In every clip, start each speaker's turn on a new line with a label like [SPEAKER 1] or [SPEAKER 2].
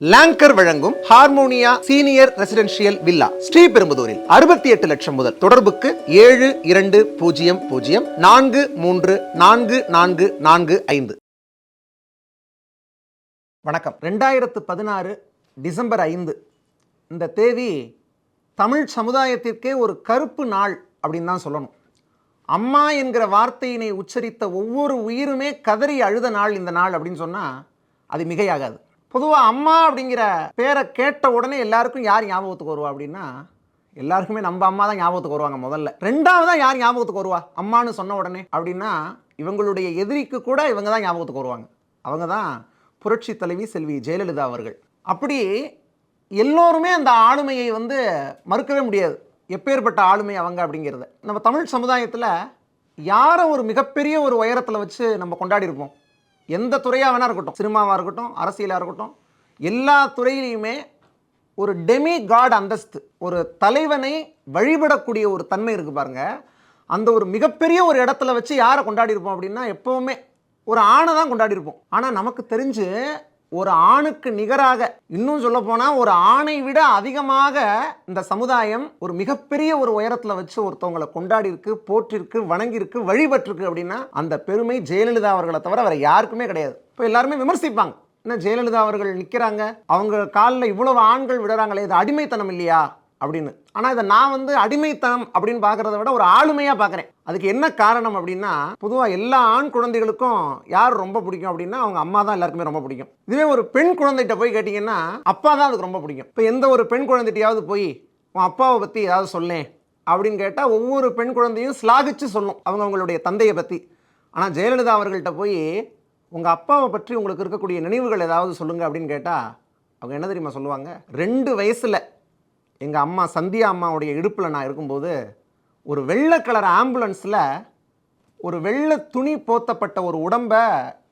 [SPEAKER 1] Longer வழங்கும் Harmonia senior residential villa ஸ்ரீபெரும்புதூரில் அறுபத்தி எட்டு லட்சம் முதல் தொடர்புக்கு ஏழு இரண்டு பூஜ்ஜியம் பூஜ்ஜியம் நான்கு மூன்று நான்கு நான்கு நான்கு ஐந்து. வணக்கம். ரெண்டாயிரத்து பதினாறு டிசம்பர் ஐந்து. இந்த தேதி தமிழ் சமுதாயத்திற்கே ஒரு கருப்பு நாள் அப்படின்னு தான் சொல்லணும். அம்மா என்கிற வார்த்தையினை உச்சரித்த ஒவ்வொரு உயிருமே கதறி அழுத நாள் இந்த நாள் அப்படின்னு சொன்னால் அது மிகையாகாது. பொதுவாக அம்மா அப்படிங்கிற பேரை கேட்ட உடனே எல்லாருக்கும் யார் ஞாபகத்துக்கு வருவா அப்படின்னா எல்லாருக்குமே நம்ம அம்மா தான் ஞாபகத்துக்கு வருவாங்க முதல்ல. ரெண்டாவதான் யார் ஞாபகத்துக்கு வருவா? அம்மான்னு சொன்ன உடனே அப்படின்னா இவங்களுடைய எதிரிக்கு கூட இவங்க தான் ஞாபகத்துக்கு வருவாங்க. அவங்க தான் புரட்சி தலைவி செல்வி ஜெயலலிதா அவர்கள். அப்படி எல்லோருமே அந்த ஆளுமையை வந்து மறுக்கவே முடியாது. எப்பேற்பட்ட ஆளுமை அவங்க அப்படிங்கிறத. நம்ம தமிழ் சமுதாயத்தில் யாரை ஒரு மிகப்பெரிய ஒரு உயரத்தில் வச்சு நம்ம கொண்டாடி இருப்போம் எந்த துறையாக வேணா இருக்கட்டும் சினிமாவாக இருக்கட்டும் அரசியலாக இருக்கட்டும் எல்லா துறையிலையுமே ஒரு டெமி காட் அந்தஸ்து ஒரு தலைவனை வழிபடக்கூடிய ஒரு தன்மை இருக்குது பாருங்க. அந்த ஒரு மிகப்பெரிய ஒரு இடத்துல வச்சு யாரை கொண்டாடி இருப்போம் அப்படின்னா எப்பவுமே ஒரு ஆணை தான் கொண்டாடி இருப்போம் ஆனால் நமக்கு தெரிஞ்சு ஒரு ஆணுக்கு நிகராக இன்னும் சொல்ல போனால் ஒரு ஆணை விட அதிகமாக இந்த சமுதாயம் ஒரு மிகப்பெரிய ஒரு உயரத்தில் வச்சு ஒருத்தவங்களை கொண்டாடி இருக்கு போற்றிருக்கு வணங்கியிருக்கு வழிபட்டிருக்கு அப்படின்னா அந்த பெருமை ஜெயலலிதா அவர்களை தவிர வேறு யாருக்குமே கிடையாது. இப்போ எல்லாருமே விமர்சிப்பாங்க. என்ன ஜெயலலிதா அவர்கள் நிற்கிறாங்க அவங்க காலில் இவ்வளவு ஆண்கள் விடுறாங்களே இது அடிமைத்தனம் இல்லையா? அப்படின்னு. ஆனால் இதை நான் வந்து அடிமைத்தனம் அப்படின்னு பார்க்குறத விட ஒரு ஆளுமையாக பார்க்குறேன். அதுக்கு என்ன காரணம் அப்படின்னா பொதுவாக எல்லா ஆண் குழந்தைகளுக்கும் யார் ரொம்ப பிடிக்கும் அப்படின்னா அவங்க அம்மா தான் எல்லாருக்குமே ரொம்ப பிடிக்கும். இதுவே ஒரு பெண் குழந்தைகிட்ட போய் கேட்டிங்கன்னா அப்பா தான் அதுக்கு ரொம்ப பிடிக்கும். இப்போ எந்த ஒரு பெண் குழந்தைகிட்டையாவது போய் உன் அப்பாவை பற்றி ஏதாவது சொல்லேன். அப்படின்னு கேட்டால் ஒவ்வொரு பெண் குழந்தையும் ஸ்லாகிச்சு சொல்லும் அவங்க அவங்களுடைய தந்தையை பற்றி ஆனால் ஜெயலலிதா அவர்கள்ட்ட போய் உங்கள் அப்பாவை பற்றி உங்களுக்கு இருக்கக்கூடிய நினைவுகள் ஏதாவது சொல்லுங்கள் அப்படின்னு கேட்டால் அவங்க என்ன தெரியுமா சொல்லுவாங்க? ரெண்டு வயசில் எங்கள் அம்மா சந்தியா அம்மாவுடைய இடுப்பில் நான் இருக்கும்போது ஒரு வெள்ளை கலர் ஆம்புலன்ஸில் ஒரு வெள்ளை துணி போத்தப்பட்ட ஒரு உடம்பை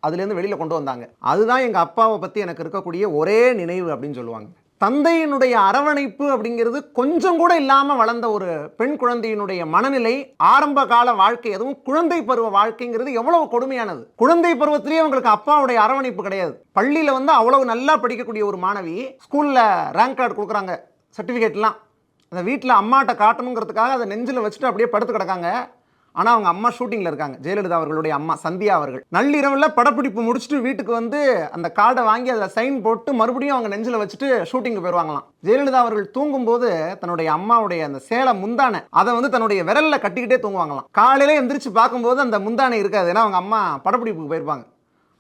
[SPEAKER 1] அதுலேருந்து வெளியில் கொண்டு வந்தாங்க. அதுதான் எங்கள் அப்பாவை பற்றி எனக்கு இருக்கக்கூடிய ஒரே நினைவு அப்படின்னு சொல்லுவாங்க. தந்தையினுடைய அரவணைப்பு அப்படிங்கிறது கொஞ்சம் கூட இல்லாமல் வளர்ந்த ஒரு பெண் குழந்தையினுடைய மனநிலை ஆரம்ப கால வாழ்க்கை அதுவும் குழந்தை பருவ வாழ்க்கைங்கிறது எவ்வளவு கொடுமையானது. குழந்தை பருவத்திலேயே அவங்களுக்கு அப்பாவுடைய அரவணைப்பு கிடையாது. பள்ளியில் வந்து அவ்வளவு நல்லா படிக்கக்கூடிய ஒரு மாணவி ஸ்கூலில் ரேங்க் கார்டு கொடுக்குறாங்க. சர்டிஃபிகேட்லாம். அந்த வீட்டில் அம்மாட்ட காட்டணுங்கிறதுக்காக அதை நெஞ்சில் வச்சுட்டு அப்படியே படுத்து கிடக்காங்க. ஆனால் அவங்க அம்மா ஷூட்டிங்கில் இருக்காங்க. ஜெயலலிதா அவர்களுடைய அம்மா சந்தியா அவர்கள். நள்ளிரவில் படப்பிடிப்பு முடிச்சுட்டு வீட்டுக்கு வந்து அந்த கார்டை வாங்கி அதில் சைன் போட்டு மறுபடியும் அவங்க நெஞ்சில் வச்சுட்டு ஷூட்டிங்கு போயிடுவாங்களாம் ஜெயலலிதா அவர்கள் தூங்கும்போது தன்னுடைய அம்மாவுடைய அந்த சேலை முந்தானை அதை வந்து தன்னுடைய விரலில் கட்டிக்கிட்டே தூங்குவாங்களாம். காலையில எந்திரிச்சு பார்க்கும்போது அந்த முந்தானை இருக்காது. ஏன்னா அவங்க அம்மா படப்பிடிப்புக்கு போயிருப்பாங்க.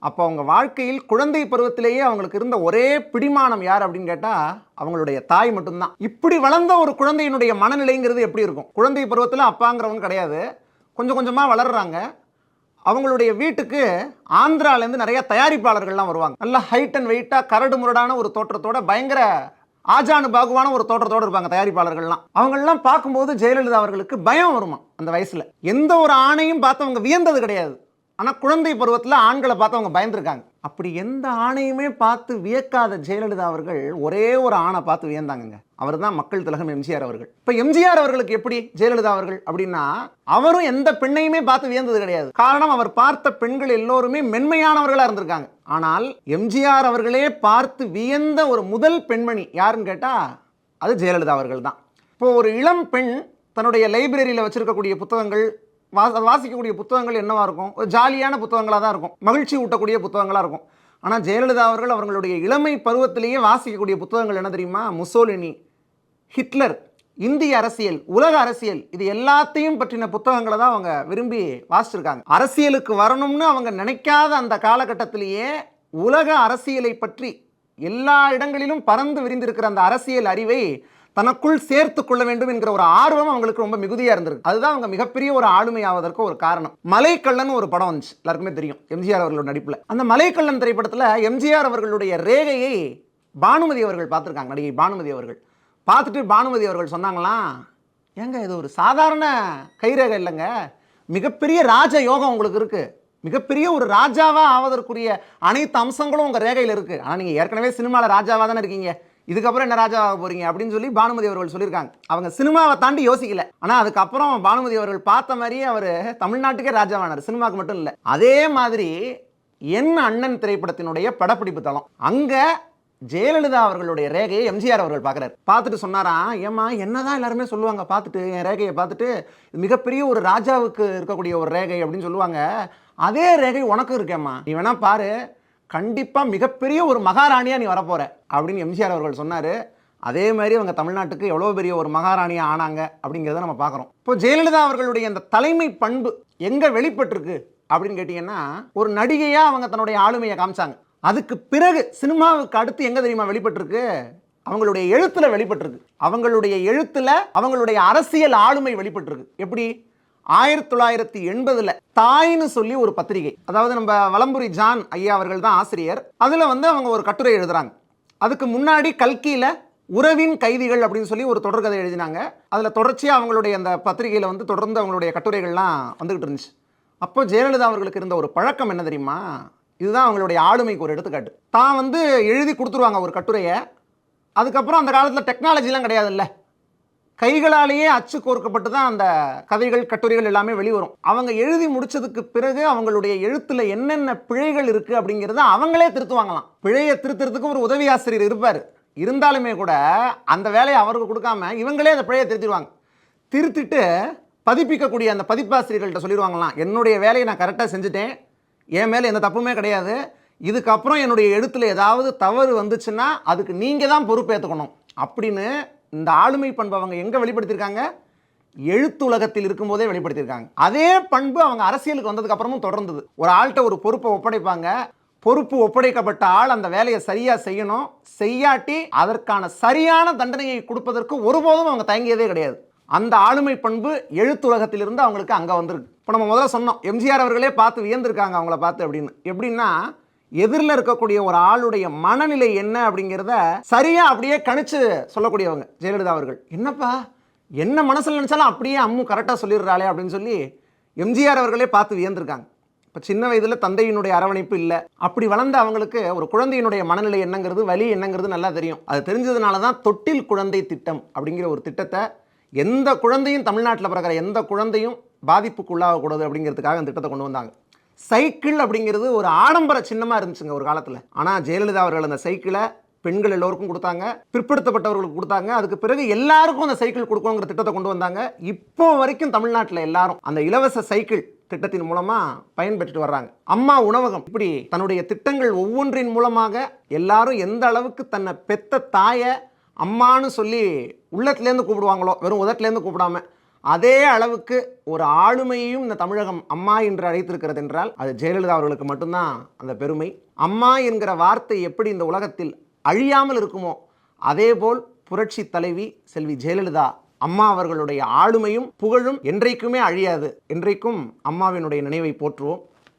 [SPEAKER 1] அப்போ அவங்க வாழ்க்கையில் குழந்தை பருவத்திலேயே அவங்களுக்கு இருந்த ஒரே பிடிமானம் யார் அப்படின்னு கேட்டால் அவங்களுடைய தாய் மட்டும்தான். இப்படி வளர்ந்த ஒரு குழந்தையினுடைய மனநிலைங்கிறது எப்படி இருக்கும்? குழந்தை பருவத்தில் அப்பாங்கிறவங்க கிடையாது. கொஞ்சம் கொஞ்சமாக வளர்றாங்க. அவங்களுடைய வீட்டுக்கு ஆந்திராலேருந்து நிறைய தயாரிப்பாளர்கள்லாம் வருவாங்க. நல்ல ஹைட் அண்ட் வெயிட்டாக கரடு முரடான ஒரு தோற்றத்தோட பயங்கர ஆஜானு பாகுவான ஒரு தோற்றத்தோடு இருப்பாங்க தயாரிப்பாளர்கள்லாம். அவங்களெல்லாம் பார்க்கும்போது ஜெயலலிதா அவர்களுக்கு பயம் வருமா அந்த வயசில். எந்த ஒரு ஆணையும் பார்த்து அவங்க வியந்தது கிடையாது. ஆனால் குழந்தை பருவத்தில் ஆண்களை பார்த்து அவங்க பயந்துருக்காங்க. அப்படி எந்த ஆணையுமே பார்த்து வியக்காத ஜெயலலிதா அவர்கள் ஒரே ஒரு ஆணை பார்த்து வியந்தாங்கங்க. அவர் தான் மக்கள் திலகம் எம்ஜிஆர் அவர்கள். இப்போ எம்ஜிஆர் அவர்களுக்கு எப்படி ஜெயலலிதா அவர்கள் அப்படின்னா அவரும் எந்த பெண்ணையுமே பார்த்து வியந்தது கிடையாது. காரணம் அவர் பார்த்த பெண்கள் எல்லோருமே மென்மையானவர்களாக இருந்திருக்காங்க. ஆனால் எம்ஜிஆர் அவர்களே பார்த்து வியந்த ஒரு முதல் பெண்மணி யாருன்னு கேட்டால் அது ஜெயலலிதா அவர்கள் தான் இப்போ ஒரு இளம் பெண் தன்னுடைய லைப்ரரியில் வச்சுருக்கக்கூடிய புத்தகங்கள் வா வாசிக்கக்கூடிய புத்தகங்கள் என்னவாக இருக்கும்? ஒரு ஜாலியான புத்தகங்களாக தான் இருக்கும். மகிழ்ச்சி ஊட்டக்கூடிய புத்தகங்களாக இருக்கும். ஆனால் ஜெயலலிதா அவர்கள் அவர்களுடைய இளமை பருவத்திலேயே வாசிக்கக்கூடிய புத்தகங்கள் என்ன தெரியுமா? முசோலினி ஹிட்லர் இந்திய அரசியல் உலக அரசியல் இது எல்லாத்தையும் பற்றின புத்தகங்களை தான் அவங்க விரும்பி வாசிச்சிருக்காங்க. அரசியலுக்கு வரணும்னு அவங்க நினைக்காத அந்த காலகட்டத்திலேயே உலக அரசியலை பற்றி எல்லா இடங்களிலும் பறந்து விரிந்திருக்கிற அந்த அரசியல் அறிவை தனக்குள் சேர்த்து கொள்ள வேண்டும் என்கிற ஒரு ஆர்வம் அவங்களுக்கு ரொம்ப மிகுதியாக இருந்திருக்கு. அதுதான் அவங்க மிகப்பெரிய ஒரு ஆளுமையாவதற்கு ஒரு காரணம். மலைக்கல்லன் ஒரு படம் வந்துச்சு. எல்லாருக்குமே தெரியும். எம்ஜிஆர் அவர்களோட நடிப்பில். அந்த மலைக்கல்லன் திரைப்படத்தில் எம்ஜிஆர் அவர்களுடைய ரேகையை பானுமதி அவர்கள் பார்த்துருக்காங்க. நடிகை பானுமதி அவர்கள். பார்த்துட்டு பானுமதி அவர்கள் சொன்னாங்களாம் ஏங்க இது ஒரு சாதாரண கைரேகை இல்லைங்க. மிகப்பெரிய ராஜ யோகம் உங்களுக்கு இருக்குது மிகப்பெரிய ஒரு ராஜாவாக ஆவதற்குரிய அனைத்து அம்சங்களும் உங்கள் ரேகையில் இருக்குது ஆனால் நீங்கள் ஏற்கனவே சினிமாவில் ராஜாவாக தானே இருக்கீங்க. இதுக்கப்புறம் என்ன ராஜாவாக போறீங்க அப்படின்னு சொல்லி பானுமதி அவர்கள் சொல்லியிருக்காங்க. அவங்க சினிமாவை தாண்டி யோசிக்கல. ஆனால் அதுக்கப்புறம் பானுமதி அவர்கள் பார்த்த மாதிரியே அவர் தமிழ்நாட்டுக்கே ராஜாவானார். சினிமாவுக்கு மட்டும் இல்லை. அதே மாதிரி என் அண்ணன் திரைப்படத்தினுடைய படப்பிடிப்பு தளம். அங்கே ஜெயலலிதா அவர்களுடைய ரேகையை எம்ஜிஆர் அவர்கள் பார்க்குறாரு. பார்த்துட்டு சொன்னாராம் ஏம்மா என்னதான் எல்லாருமே சொல்லுவாங்க. பார்த்துட்டு என் ரேகையை பார்த்துட்டு மிகப்பெரிய ஒரு ராஜாவுக்கு இருக்கக்கூடிய ஒரு ரேகை அப்படின்னு சொல்லுவாங்க. அதே ரேகை உனக்கும் இருக்கேம்மா. நீ வேணா பாரு கண்டிப்பாக மிகப்பெரிய ஒரு மகாராணியாக நீ வரப்போற அப்படின்னு எம்ஜிஆர் அவர்கள் சொன்னார். அதே மாதிரி அவங்க தமிழ்நாட்டுக்கு எவ்வளோ பெரிய ஒரு மகாராணியாக ஆனாங்க அப்படிங்கிறத நம்ம பார்க்குறோம். இப்போ ஜெயலலிதா அவர்களுடைய அந்த தலைமை பண்பு எங்கே வெளிப்பட்டிருக்கு அப்படின்னு கேட்டிங்கன்னா ஒரு நடிகையாக அவங்க தன்னுடைய ஆளுமையை காமிச்சாங்க. அதுக்கு பிறகு சினிமாவுக்கு அடுத்து எங்கே தெரியுமா வெளிப்பட்டிருக்கு? அவங்களுடைய எழுத்தில் வெளிப்பட்டிருக்கு. அவங்களுடைய எழுத்தில் அவங்களுடைய அரசியல் ஆளுமை வெளிப்பட்டிருக்கு. எப்படி? ஆயிரத்தி தொள்ளாயிரத்தி எண்பதுல தாய்னு சொல்லி ஒரு பத்திரிகை. அதாவது நம்ம வலம்புரி ஜான் ஐயா அவர்கள் தான் ஆசிரியர். அதுல வந்து அவங்க ஒரு கட்டுரை எழுதுறாங்க. அதுக்கு முன்னாடி கல்கியில உறவின் கைதிகள் அப்படின்னு சொல்லி ஒரு தொடர்கதை எழுதினாங்க. அதில் தொடர்ச்சியாக அவங்களுடைய அந்த பத்திரிகையில் வந்து தொடர்ந்து அவங்களுடைய கட்டுரைகள்லாம் வந்துகிட்டு இருந்துச்சு. அப்போ ஜெயலலிதா அவர்களுக்கு இருந்த ஒரு பழக்கம் என்ன தெரியுமா? இதுதான் அவங்களுடைய ஆளுமைக்கு ஒரு எடுத்துக்காட்டு. தான் வந்து எழுதி கொடுத்துருவாங்க ஒரு கட்டுரையை. அதுக்கப்புறம் அந்த காலத்தில் டெக்னாலஜிலாம் கிடையாதுல்ல. கைகளாலேயே அச்சு கோர்க்கப்பட்டு தான் அந்த கதைகள் கட்டுரைகள் எல்லாமே வெளிவரும். அவங்க எழுதி முடிச்சதுக்கு பிறகு அவங்களுடைய எழுத்துல என்னென்ன பிழைகள் இருக்கு அப்படிங்கிறத அவங்களே திருத்துவாங்களாம். பிழையை திருத்துறதுக்கு ஒரு உதவி ஆசிரியர் இருப்பார். இருந்தாலுமே கூட அந்த வேலையை அவருக்கு கொடுக்காம இவங்களே அந்த பிழையை திருத்திடுவாங்க. திருத்திட்டு பதிப்பிக்கக்கூடிய அந்த பதிப்பாசிரியர்கள்ட்ட சொல்லிடுவாங்களாம் என்னுடைய வேலையை நான் கரெக்டாக செஞ்சுட்டேன். என் மேலே எந்த தப்புமே கிடையாது. இதுக்கப்புறம் என்னுடைய எழுத்தில் ஏதாவது தவறு வந்துச்சுன்னா அதுக்கு நீங்கள் தான் பொறுப்பேற்றுக்கணும் அப்படின்னு இந்த ஆளுமை பண்பு அவங்க எங்கே வெளிப்படுத்தியிருக்காங்க? எழுத்துலகத்தில் இருக்கும்போதே வெளிப்படுத்தியிருக்காங்க. அதே பண்பு அவங்க அரசியலுக்கு வந்ததுக்கு அப்புறமும் தொடர்ந்தது. ஒரு ஆள்கிட்ட ஒரு பொறுப்பை ஒப்படைப்பாங்க. பொறுப்பு ஒப்படைக்கப்பட்ட ஆள் அந்த வேலையை சரியாக செய்யணும். செய்யாட்டி அதற்கான சரியான தண்டனையை கொடுப்பதற்கு ஒருபோதும் அவங்க தயங்கியதே கிடையாது. அந்த ஆளுமை பண்பு எழுத்துலகத்திலிருந்து அவங்களுக்கு அங்கே வந்திருக்கு. இப்போ நம்ம முதல்ல சொன்னோம். எம்ஜிஆர் அவர்களே பார்த்து வியந்திருக்காங்க அவங்கள பார்த்து அப்படின்னு. எப்படின்னா எதிரில் இருக்கக்கூடிய ஒரு ஆளுடைய மனநிலை என்ன அப்படிங்கிறத சரியாக அப்படியே கணிச்சு சொல்லக்கூடியவங்க ஜெயலலிதா அவர்கள். என்னப்பா? என்ன மனசில் நினச்சாலும் அப்படியே அம்மு கரெக்டாக சொல்லிடுறாளே அப்படின்னு சொல்லி எம்ஜிஆர் அவர்களே பார்த்து வியந்திருக்காங்க. இப்போ சின்ன வயதில் தந்தையினுடைய அரவணைப்பு இல்லை. அப்படி வளர்ந்த அவங்களுக்கு ஒரு குழந்தையினுடைய மனநிலை என்னங்கிறது வலி என்னங்கிறது நல்லா தெரியும். அது தெரிஞ்சதுனால தான் தொட்டில் குழந்தை திட்டம் அப்படிங்கிற ஒரு திட்டத்தை எந்த குழந்தையும் தமிழ்நாட்டில் பிறக்கிற எந்த குழந்தையும் பாதிப்புக்குள்ளாகக்கூடாது அப்படிங்கிறதுக்காக அந்த திட்டத்தை கொண்டு வந்தாங்க. சைக்கிள் அப்படிங்கிறது ஒரு ஆடம்பர சின்னமாக இருந்துச்சுங்க ஒரு காலத்தில். ஆனால் ஜெயலலிதா அவர்கள் அந்த சைக்கிளை பெண்கள் எல்லோருக்கும் கொடுத்தாங்க பிற்படுத்தப்பட்டவர்களுக்கு கொடுத்தாங்க. அதுக்கு பிறகு எல்லாருக்கும் அந்த சைக்கிள் கொடுக்கணுங்கிற திட்டத்தை கொண்டு வந்தாங்க. இப்போ வரைக்கும் தமிழ்நாட்டில் எல்லாரும் அந்த இலவச சைக்கிள் திட்டத்தின் மூலமா பயன்பெற்றுட்டு வர்றாங்க. அம்மா உணவகம் இப்படி தன்னுடைய திட்டங்கள் ஒவ்வொன்றின் மூலமாக எல்லாரும் எந்த அளவுக்கு தன்னை பெத்த தாயை அம்மான்னு சொல்லி உள்ளத்துலேருந்து கூப்பிடுவாங்களோ வெறும் உதட்டுலேருந்து கூப்பிடாம அதே அளவுக்கு ஒரு ஆளுமையையும் இந்த தமிழகம் அம்மா என்று அழைத்திருக்கிறது என்றால் அது ஜெயலலிதா அவர்களுக்கு மட்டும்தான் அந்த பெருமை. அம்மா என்கிற வார்த்தை எப்படி இந்த உலகத்தில் அழியாமல் இருக்குமோ அதேபோல் புரட்சி தலைவி செல்வி ஜெயலலிதா அம்மா அவர்களுடைய ஆளுமையும் புகழும் என்றைக்குமே அழியாது. என்றைக்கும் அம்மாவினுடைய நினைவை போற்றுவோம்.